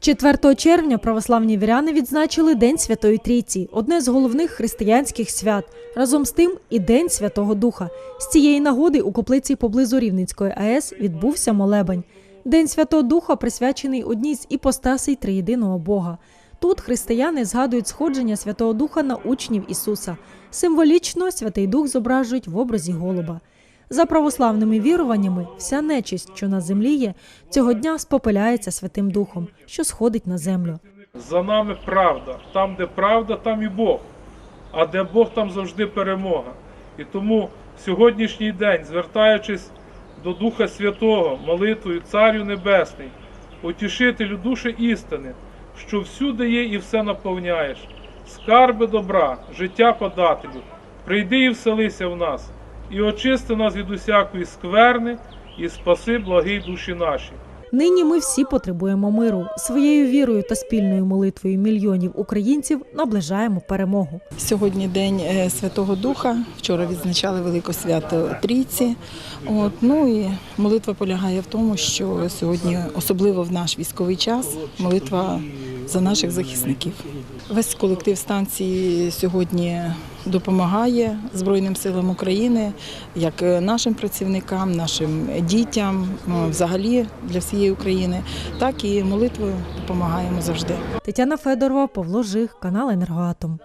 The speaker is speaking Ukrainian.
4 червня православні віряни відзначили День Святої Трійці, одне з головних християнських свят. Разом з тим і День Святого Духа. З цієї нагоди у куплиці поблизу Рівненської АЕС відбувся молебень. День Святого Духа присвячений одній з іпостасей триєдиного Бога. Тут християни згадують сходження Святого Духа на учнів Ісуса. Символічно Святий Дух зображують в образі голуба. За православними віруваннями, вся нечисть, що на землі є, цього дня спопиляється Святим Духом, що сходить на землю. За нами правда. Там, де правда, там і Бог. А де Бог, там завжди перемога. І тому сьогоднішній день, звертаючись до Духа Святого, молитвою Царю Небесний, утішителю душі істини, що всюди є і все наповняєш, скарби добра, життя подателю, прийди і вселися в нас, і очисти нас від усякої скверни, і спаси благий душі наші. Нині ми всі потребуємо миру. Своєю вірою та спільною молитвою мільйонів українців наближаємо перемогу. Сьогодні день е, Святого Духа. Вчора відзначали велике свято Трійці. От ну і молитва полягає в тому, що сьогодні, особливо в наш військовий час, молитва за наших захисників. Весь колектив станції сьогодні допомагає Збройним силам України, як е, нашим працівникам, нашим дітям, ну, взагалі для всієї України, так і молитвою допомагаємо завжди. Тетяна Федорова, Павло Жих, канал Енергоатом.